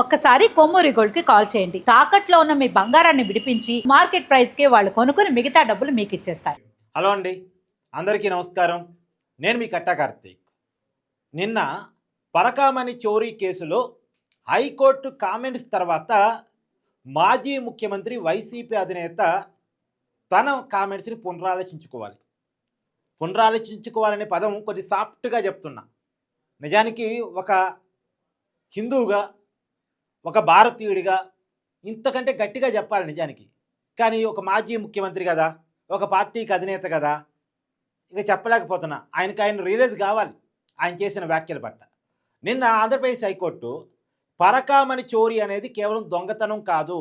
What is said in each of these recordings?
ఒక్కసారి కొమ్మూరి గోల్డ్కి కాల్ చేయండి. తాకట్లో ఉన్న మీ బంగారాన్ని విడిపించి మార్కెట్ ప్రైస్కి వాళ్ళు కొనుక్కుని మిగతా డబ్బులు మీకు ఇచ్చేస్తారు. హలో అండి. అందరికీ నమస్కారం. నేను మీ కట్టా కార్తీక్. నిన్న పరకామణి చోరీ కేసులో హైకోర్టు కామెంట్స్ తర్వాత మాజీ ముఖ్యమంత్రి వైసీపీ అధినేత తన కామెంట్స్ని పునరాలోచించుకోవాలి. పునరాలోచించుకోవాలనే పదం కొద్ది సాఫ్ట్గా చెప్తున్నా. నిజానికి ఒక హిందువుగా ఒక భారతీయుడిగా ఇంతకంటే గట్టిగా చెప్పాలి నిజానికి. కానీ ఒక మాజీ ముఖ్యమంత్రి కదా ఒక పార్టీకి అధినేత కదా ఇక చెప్పలేకపోతున్నా. ఆయనకి ఆయన రియలైజ్ కావాలి. ఆయన చేసిన వ్యాఖ్యల పట్ల. నిన్న ఆంధ్రప్రదేశ్ హైకోర్టు పరకామణి చోరీ అనేది కేవలం దొంగతనం కాదు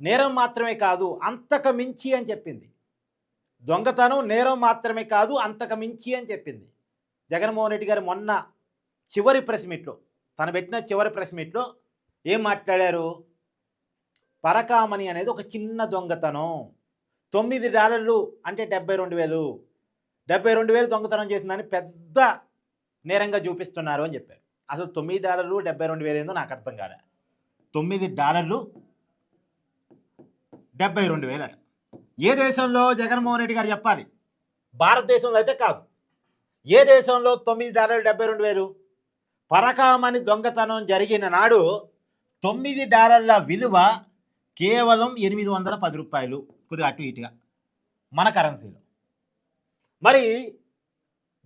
నేరం మాత్రమే కాదు అంతకు మించి అని చెప్పింది. దొంగతనం నేరం మాత్రమే కాదు అంతకు మించి అని చెప్పింది. జగన్మోహన్ రెడ్డి గారు మొన్న చివరి ప్రెస్ మీట్లో తను పెట్టిన చివరి ప్రెస్ మీట్లో ఏం మాట్లాడారు? పరకామణి అనేది ఒక చిన్న దొంగతనం. తొమ్మిది డాలర్లు అంటే డెబ్బై రెండు వేలు. డెబ్బై రెండు వేలు దొంగతనం చేసిందని పెద్ద నేరంగా చూపిస్తున్నారు అని చెప్పారు. అసలు తొమ్మిది డాలర్లు డెబ్బై రెండు వేలు ఏందో నాకు అర్థం కాలే. తొమ్మిది డాలర్లు డెబ్బై రెండు వేలు అట. ఏ దేశంలో జగన్మోహన్ రెడ్డి గారు చెప్పాలి? భారతదేశంలో అయితే కాదు. ఏ దేశంలో తొమ్మిది డాలర్లు డెబ్బై రెండు వేలు? పరకామని దొంగతనం జరిగిన నాడు తొమ్మిది డాలర్ల విలువ కేవలం ఎనిమిది వందల పది రూపాయలు. కొద్దిగా అటు ఇటుగా. మన కరెన్సీలో మరి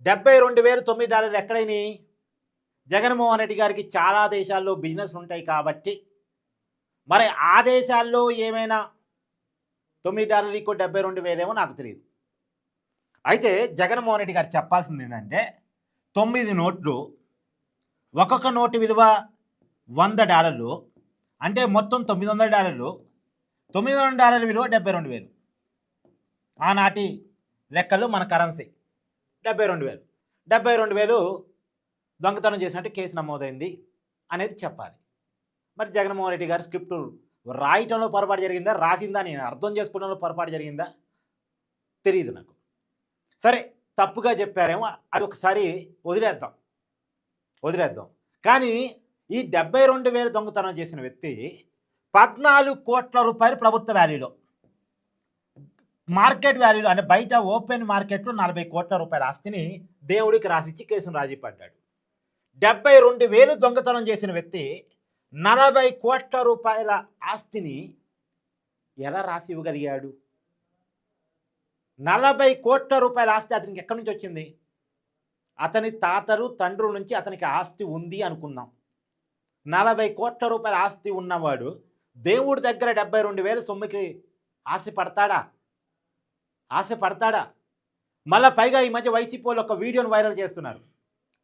డెబ్బై రెండు వేలు తొమ్మిది డాలర్లు ఎక్కడైనాయి? జగన్మోహన్ రెడ్డి గారికి చాలా దేశాల్లో బిజినెస్ ఉంటాయి కాబట్టి. మరి ఆ దేశాల్లో ఏమైనా తొమ్మిది డాలర్లు ఇంకో డెబ్బై రెండు వేలేమో నాకు తెలియదు. అయితే జగన్మోహన్ రెడ్డి గారు చెప్పాల్సింది ఏంటంటే తొమ్మిది నోట్లు ఒక్కొక్క నోటు విలువ వంద డాలర్లు అంటే మొత్తం తొమ్మిది వందల డాలర్లు. తొమ్మిది వందల డాలర్ల విలువ డెబ్బై రెండు వేలు. ఆనాటి లెక్కలు మన కరెన్సీ. డెబ్బై రెండు వేలు. డెబ్బై రెండు వేలు దొంగతనం చేసినట్టు కేసు నమోదైంది అనేది చెప్పాలి. మరి జగన్మోహన్ రెడ్డి గారు స్క్రిప్ట్ రాయటంలో పొరపాటు జరిగిందా? రాసిందా? నేను అర్థం చేసుకోవడంలో పొరపాటు జరిగిందా? తెలియదు నాకు. సరే తప్పుగా చెప్పారేమో అది ఒకసారి వదిలేద్దాం. వదిలేద్దాం. కానీ ఈ డెబ్బై రెండు వేలు దొంగతనం చేసిన వ్యక్తి పద్నాలుగు కోట్ల రూపాయలు ప్రభుత్వ వాల్యూలో మార్కెట్ వాల్యూలో అంటే బయట ఓపెన్ మార్కెట్లో నలభై కోట్ల రూపాయల ఆస్తిని దేవుడికి రాసిచ్చి కేసును రాజీ పడ్డాడు. డెబ్బై రెండు వేలు దొంగతనం చేసిన వ్యక్తి నలభై కోట్ల రూపాయల ఆస్తిని ఎలా రాసి ఇవ్వగలిగాడు? నలభై కోట్ల రూపాయల ఆస్తి అతనికి ఎక్కడి నుంచి వచ్చింది? అతని తాతలు తండ్రుల నుంచి అతనికి ఆస్తి ఉంది అనుకుందాం. నలభై కోట్ల రూపాయల ఆస్తి ఉన్నవాడు దేవుడి దగ్గర డెబ్బై రెండు వేల సొమ్ముకి ఆశ పడతాడా? ఆశ పడతాడా? మళ్ళీ పైగా ఈ మధ్య వైసీపీ వాళ్ళు ఒక వీడియోను వైరల్ చేస్తున్నారు.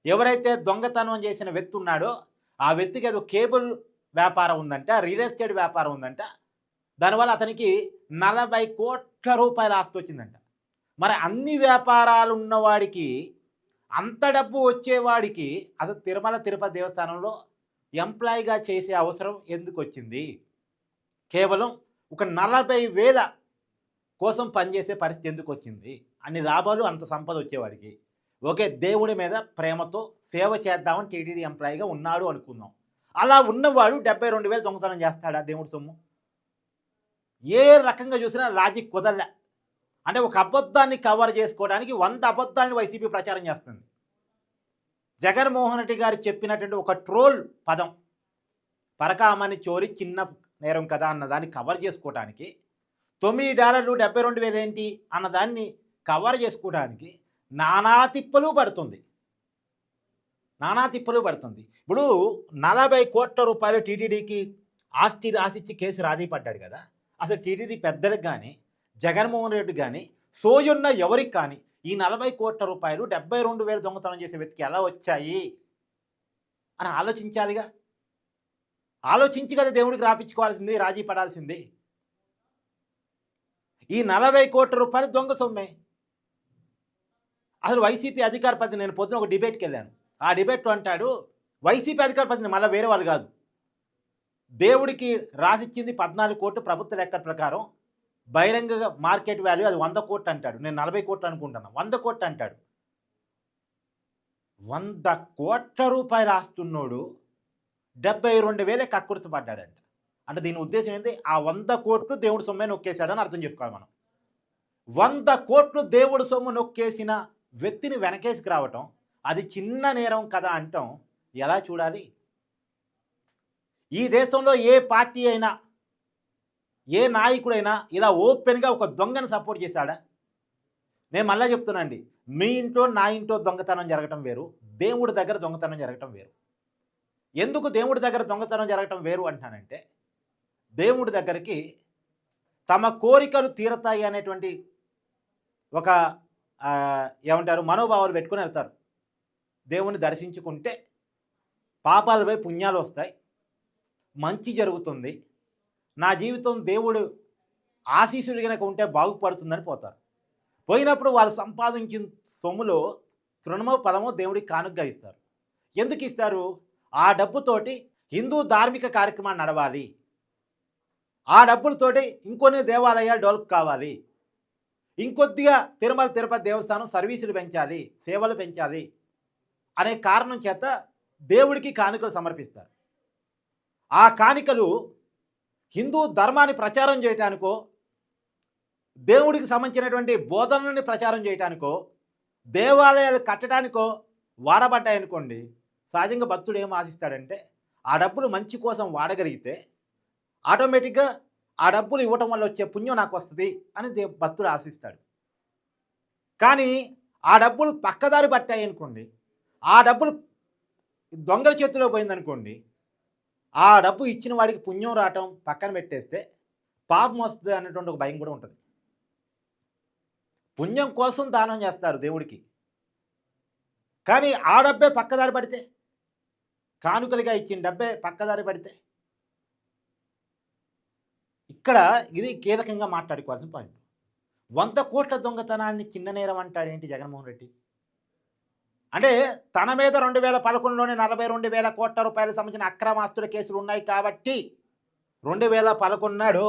ఎవరైతే దొంగతనం చేసిన వ్యక్తి ఉన్నాడో ఆ వ్యక్తికి ఏదో కేబుల్ వ్యాపారం ఉందంట రియల్ ఎస్టేట్ వ్యాపారం ఉందంట. దానివల్ల అతనికి నలభై కోట్ల రూపాయల ఆస్తి వచ్చిందంట. మరి అన్ని వ్యాపారాలు ఉన్నవాడికి అంత డబ్బు వచ్చేవాడికి అసలు తిరుమల తిరుపతి దేవస్థానంలో ఎంప్లాయీగా చేసే అవసరం ఎందుకు వచ్చింది కేవలం ఒక నలభై వేల కోసం పనిచేసే పరిస్థితి ఎందుకు వచ్చింది అన్ని లాభాలు అంత సంపద వచ్చేవాడికి. ఒకే దేవుడి మీద ప్రేమతో సేవ చేద్దామని టీటీడీ ఎంప్లాయీగా ఉన్నాడు అనుకుందాం. అలా ఉన్నవాడు డెబ్బై రెండు వేలు దొంగతనం చేస్తాడా దేవుడి సొమ్ము? ఏ రకంగా చూసినా లాజిక్ కుదరలే. అంటే ఒక అబద్ధాన్ని కవర్ చేసుకోవడానికి వంద అబద్ధాన్ని వైసీపీ ప్రచారం చేస్తుంది. జగన్మోహన్ రెడ్డి గారు చెప్పినటువంటి ఒక ట్రోల్ పదం పరకామని చోరీ చిన్న నేరం కదా అన్నదాన్ని కవర్ చేసుకోవడానికి తొమ్మిది డాలర్లు డెబ్బై రెండు వేలు ఏంటి అన్నదాన్ని కవర్ చేసుకోవడానికి నానా తిప్పలు పడుతుంది. నానా తిప్పలు పడుతుంది. ఇప్పుడు నలభై కోట్ల రూపాయలు టీటీడీకి ఆస్తి రాసిచ్చి కేసు రాజీ పడ్డాడు కదా. అసలు టీటీడీ పెద్దలకు కానీ జగన్మోహన్ రెడ్డి కానీ సోయున్న ఎవరికి కానీ ఈ నలభై కోట్ల రూపాయలు డెబ్బై రెండు వేలు దొంగతనం చేసే వ్యక్తికి ఎలా వచ్చాయి? అని ఆలోచించాలిగా. ఆలోచించి కదా దేవుడికి రాపించుకోవాల్సింది రాజీ పడాల్సింది. ఈ నలభై కోట్ల రూపాయలు దొంగ సొమ్మే. అసలు వైసీపీ అధికార ప్రతి నేను పొద్దున ఒక డిబేట్కి వెళ్ళాను. ఆ డిబేట్ అంటాడు వైసీపీ అధికార ప్రతినిధి మళ్ళీ వేరే వాళ్ళు కాదు. దేవుడికి రాసిచ్చింది పద్నాలుగు కోట్లు ప్రభుత్వ లెక్క ప్రకారం బహిరంగ మార్కెట్ వాల్యూ అది వంద కోట్లు అంటాడు. నేను నలభై కోట్లు అనుకుంటాను? వంద కోట్లు అంటాడు. వంద కోట్ల రూపాయలు ఆస్తున్నోడు డెబ్బై రెండు వేలే కక్కుర్తి పడ్డాడంట. అంటే దీని ఉద్దేశం ఏంటి ఆ వంద కోట్లు దేవుడు సొమ్మే నొక్కేశాడని అర్థం చేసుకోవాలి మనం. వంద కోట్లు దేవుడు సొమ్ము నొక్కేసిన వ్యక్తిని వెనకేసుకు రావటం అది చిన్న నేరం కదా అంటాం. ఎలా చూడాలి? ఈ దేశంలో ఏ పార్టీ అయినా ఏ నాయకుడైనా ఇలా ఓపెన్గా ఒక దొంగను సపోర్ట్ చేశాడా? నేను మళ్ళీ చెప్తున్నానండి. మీ ఇంట్లో నా ఇంట్లో దొంగతనం జరగటం వేరు. దేవుడి దగ్గర దొంగతనం జరగటం వేరు. ఎందుకు దేవుడి దగ్గర దొంగతనం జరగటం వేరు అంటానంటే దేవుడి దగ్గరికి తమ కోరికలు తీరతాయి అనేటువంటి ఒక ఏమంటారు మనోభావాలు పెట్టుకొని వెళ్తారు. దేవుని దర్శించుకుంటే పాపాలపై పుణ్యాలు వస్తాయి. మంచి జరుగుతుంది. నా జీవితం దేవుడు ఆశీసులు కనుక ఉంటే బాగుపడుతుందని పోతారు. పోయినప్పుడు వాళ్ళు సంపాదించిన సొమ్ములో తృణమో పదమో దేవుడికి కానుకగా ఇస్తారు. ఎందుకు ఇస్తారు? ఆ డబ్బుతోటి హిందూ ధార్మిక కార్యక్రమాన్ని నడవాలి. ఆ డబ్బులతోటి ఇంకొన్ని దేవాలయాలు డెవలప్ కావాలి. ఇంకొద్దిగా తిరుమల తిరుపతి దేవస్థానం సర్వీసులు పెంచాలి సేవలు పెంచాలి అనే కారణం చేత దేవుడికి కానుకలు సమర్పిస్తారు. ఆ కానుకలు హిందూ ధర్మాన్ని ప్రచారం చేయటానికో దేవుడికి సంబంధించినటువంటి బోధనల్ని ప్రచారం చేయటానికో దేవాలయాలు కట్టడానికో వాడబడ్డాయనుకోండి సహజంగా భక్తుడు ఏం ఆశిస్తాడంటే ఆ డబ్బులు మంచి కోసం వాడగలిగితే ఆటోమేటిక్గా ఆ డబ్బులు ఇవ్వటం వల్ల వచ్చే పుణ్యం నాకు వస్తుంది అని భక్తుడు ఆశిస్తాడు. కానీ ఆ డబ్బులు పక్కదారి పట్టాయి అనుకోండి ఆ డబ్బులు దొంగల చేతిలో పోయిందనుకోండి ఆ డబ్బు ఇచ్చిన వాడికి పుణ్యం రావటం పక్కన పెట్టేస్తే పాపం వస్తుంది అనేటువంటి ఒక భయం కూడా ఉంటుంది. పుణ్యం కోసం దానం చేస్తారు దేవుడికి. కానీ ఆ డబ్బే పక్కదారి పడితే కానుకలుగా ఇచ్చిన డబ్బే పక్కదారి పడితే ఇక్కడ ఇది కీలకంగా మాట్లాడుకోవాల్సిన పాయింట్ వంద కోట్ల దొంగతనాన్ని చిన్న నేరం అంటాడేంటి జగన్మోహన్ రెడ్డి? అంటే తన మీద రెండు వేల పదకొండులోనే నలభై రెండు వేల కోట్ల రూపాయలకు సంబంధించిన అక్రమాస్తుల కేసులు ఉన్నాయి కాబట్టి రెండు వేల పదకొండు నాడు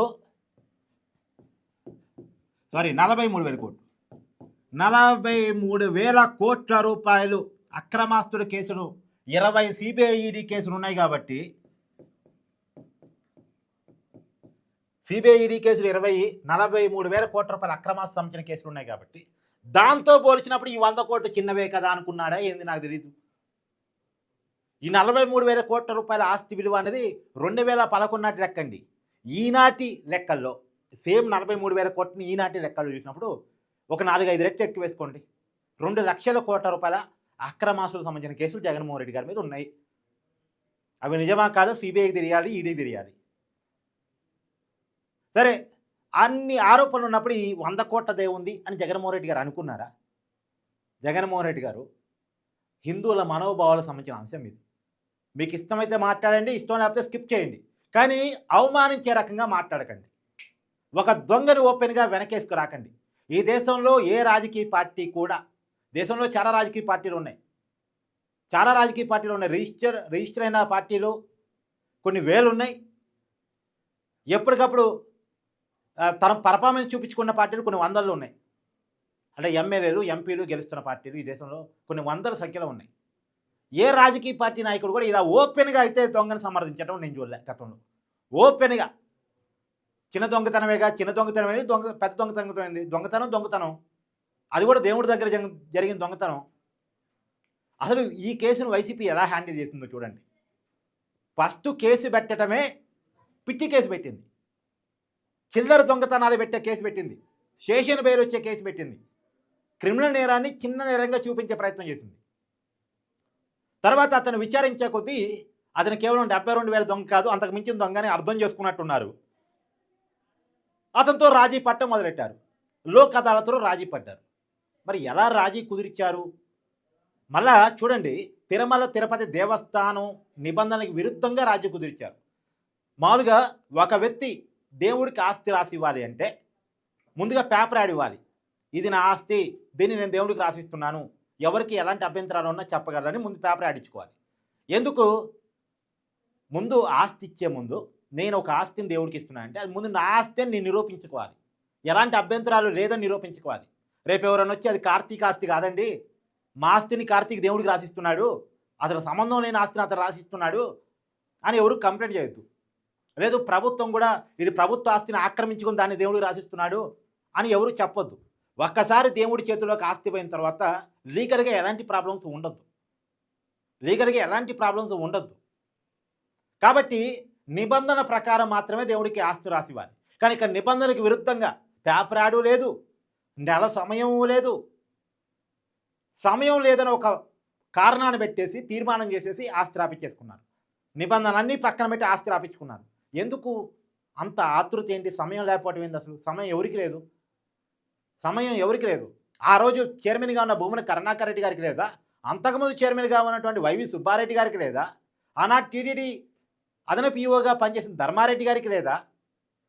సారీ నలభై మూడు వేల కోట్లు. నలభై మూడు వేల కోట్ల రూపాయలు అక్రమాస్తుల కేసులు ఇరవై సిబిఐఈడి కేసులు ఉన్నాయి కాబట్టి సిబిఐఈడి కేసులు ఇరవై నలభై మూడు వేల కోట్ల రూపాయల అక్రమాస్తు సంబంధించిన కేసులు ఉన్నాయి కాబట్టి దాంతో పోల్చినప్పుడు ఈ వంద కోట్లు చిన్నవే కదా అనుకున్నాడా? ఏంది నాకు తెలియదు ఈ నలభై మూడు వేల కోట్ల రూపాయల ఆస్తి విలువ అనేది రెండు వేల పదకొండు నాటి లెక్కండి. ఈనాటి లెక్కల్లో సేమ్ నలభై మూడు వేల కోట్లని ఈనాటి లెక్కలు చూసినప్పుడు ఒక నాలుగు ఐదు రెట్లు ఎక్కువ వేసుకోండి. రెండు లక్షల కోట్ల రూపాయల అక్రమాసులకు సంబంధించిన కేసులు జగన్మోహన్ రెడ్డి గారి మీద ఉన్నాయి. అవి నిజమా కాదో? సిబిఐకి తెలియాలి ఈడీకి తెలియాలి. సరే అన్ని ఆరోపణలు ఉన్నప్పుడు ఈ వంద కోట్లదే ఉంది అని జగన్మోహన్ రెడ్డి గారు అనుకున్నారా? జగన్మోహన్ రెడ్డి గారు హిందువుల మనోభావాలకు సంబంధించిన అంశం ఇది. మీకు ఇష్టమైతే మాట్లాడండి ఇష్టం లేకపోతే స్కిప్ చేయండి. కానీ అవమానించే రకంగా మాట్లాడకండి. ఒక దొంగను ఓపెన్గా వెనకేసుకు రాకండి. ఈ దేశంలో ఏ రాజకీయ పార్టీ కూడా దేశంలో చాలా రాజకీయ పార్టీలు ఉన్నాయి. చాలా రాజకీయ పార్టీలు ఉన్నాయి. రిజిస్టర్ రిజిస్టర్ అయిన పార్టీలు కొన్ని వేలు ఉన్నాయి ఎప్పటికప్పుడు తన పర్ఫార్మెన్స్ చూపించుకున్న పార్టీలు కొన్ని వందల్లో ఉన్నాయి. అంటే ఎమ్మెల్యేలు ఎంపీలు గెలుస్తున్న పార్టీలు ఈ దేశంలో కొన్ని వందల సంఖ్యలో ఉన్నాయి. ఏ రాజకీయ పార్టీ నాయకుడు కూడా ఇలా ఓపెన్గా అయితే దొంగను సమర్థించడం నేను చూడలే గతంలో. ఓపెన్గా. చిన్న దొంగతనమేగా చిన్న దొంగతనమే దొంగ పెద్ద దొంగతనం దొంగతనం దొంగతనం. అది కూడా దేవుడి దగ్గర జరిగిన దొంగతనం. అసలు ఈ కేసును వైసీపీ ఎలా హ్యాండిల్ చేస్తుందో చూడండి. ఫస్ట్ కేసు పెట్టడమే పిట్టి కేసు పెట్టింది. చిల్లర దొంగతనాలు పెట్టే కేసు పెట్టింది. స్టేషన్ పేరు వచ్చే కేసు పెట్టింది. క్రిమినల్ నేరాన్ని చిన్న నేరంగా చూపించే ప్రయత్నం చేసింది. తర్వాత అతను విచారించే కొద్దీ అతను కేవలం డెబ్బై రెండు వేల దొంగ కాదు అంతకు మించిన దొంగని అర్థం చేసుకున్నట్టున్నారు. అతనితో రాజీ పట్టం మొదలెట్టారు. లోక్ అదాలత్లో రాజీ పడ్డారు. మరి ఎలా రాజీ కుదిరిచ్చారు? మళ్ళా చూడండి తిరుమల తిరుపతి దేవస్థానం నిబంధనలకు విరుద్ధంగా రాజీ కుదిరిచారు మామూలుగా ఒక వ్యక్తి దేవుడికి ఆస్తి రాసి ఇవ్వాలి అంటే ముందుగా పేపర్ యాడ్ ఇవ్వాలి. ఇది నా ఆస్తి దీన్ని నేను దేవుడికి రాసిస్తున్నాను. ఎవరికి ఎలాంటి అభ్యంతరాలు ఉన్నా చెప్పగలరని ముందు పేపర్ యాడ్ ఇచ్చుకోవాలి. ఎందుకు? ముందు ఆస్తి ఇచ్చే ముందు నేను ఒక ఆస్తిని దేవుడికి ఇస్తున్నాను అంటే అది ముందు నా ఆస్తిని నేను నిరూపించుకోవాలి. ఎలాంటి అభ్యంతరాలు లేదని నిరూపించుకోవాలి. రేపు ఎవరైనా వచ్చి అది కార్తీక ఆస్తి కాదండి. మా ఆస్తిని కార్తీక్ దేవుడికి రాసిస్తున్నాడు. అతను సంబంధం లేని ఆస్తిని అతను రాసిస్తున్నాడు అని ఎవరు కంప్లైంట్ చేయొద్దు. లేదు ప్రభుత్వం కూడా ఇది ప్రభుత్వ ఆస్తిని ఆక్రమించుకుని దాన్ని దేవుడికి రాసిస్తున్నాడు అని ఎవరు చెప్పొద్దు. ఒక్కసారి దేవుడి చేతిలోకి ఆస్తి పోయిన తర్వాత లీగల్గా ఎలాంటి ప్రాబ్లమ్స్ ఉండద్దు. లీగల్గా ఎలాంటి ప్రాబ్లమ్స్ ఉండద్దు. కాబట్టి నిబంధన ప్రకారం మాత్రమే దేవుడికి ఆస్తి రాసివ్వాలి. కానీ ఇక్కడ నిబంధనకు విరుద్ధంగా పేపరాడు లేదు నెల సమయం లేదు. సమయం లేదని ఒక కారణాన్ని పెట్టేసి తీర్మానం చేసేసి ఆస్తి రాపించేసుకున్నారు నిబంధనలన్నీ పక్కన పెట్టి ఆస్తి రాపించుకున్నారు ఎందుకు అంత ఆతృత ఏంటి? సమయం లేకపోవటం ఏంది అసలు? సమయం ఎవరికి లేదు? సమయం ఎవరికి లేదు? ఆ రోజు చైర్మన్గా ఉన్న భూమిని కరుణాకర్ రెడ్డి గారికి లేదా? అంతకుముందు చైర్మన్గా ఉన్నటువంటి వైవి సుబ్బారెడ్డి గారికి లేదా? ఆనాటి టీడీడీ అదనపు ఈఓగా పనిచేసిన ధర్మారెడ్డి గారికి లేదా?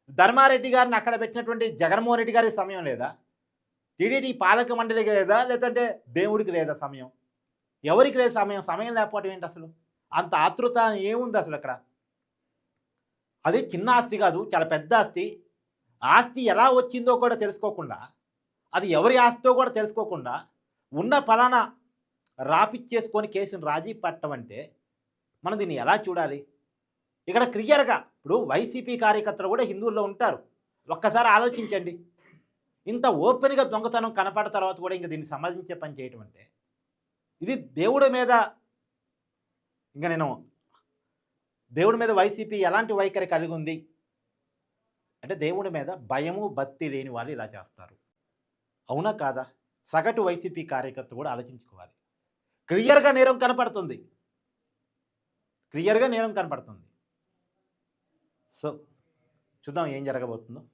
ధర్మారెడ్డి గారిని అక్కడ పెట్టినటువంటి జగన్మోహన్ రెడ్డి గారికి సమయం లేదా? టీడీడీ పాలక మండలికి లేదా? లేదంటే దేవుడికి లేదా సమయం? ఎవరికి లేదు సమయం? సమయం లేకపోవడం ఏంటి అసలు? అంత ఆతృత ఏముంది అసలు అక్కడ? అది చిన్న ఆస్తి కాదు చాలా పెద్ద ఆస్తి. ఆస్తి ఎలా వచ్చిందో కూడా తెలుసుకోకుండా అది ఎవరి ఆస్తితో కూడా తెలుసుకోకుండా ఉన్న ఫలానా రాపిచ్చేసుకొని కేసును రాజీ పట్టడం అంటే మనం దీన్ని ఎలా చూడాలి? ఇక్కడ క్లియర్గా ఇప్పుడు వైసీపీ కార్యకర్తలు కూడా హిందువుల్లో ఉంటారు. ఒక్కసారి ఆలోచించండి. ఇంత ఓపెన్గా దొంగతనం కనపడ తర్వాత కూడా ఇంకా దీన్ని సమాధించే పని చేయటం అంటే ఇది దేవుడి మీద ఇంకా నేను దేవుడి మీద వైసీపీ ఎలాంటి వైఖరి కలిగి ఉంది అంటే దేవుడి మీద భయము భక్తి లేని వాళ్ళు ఇలా చేస్తారు. అవునా కాదా? సగటు వైసీపీ కార్యకర్త కూడా ఆలోచించుకోవాలి. క్లియర్గా నేరం కనపడుతుంది. క్లియర్గా నేరం కనపడుతుంది. సో చూద్దాం ఏం జరగబోతుందో.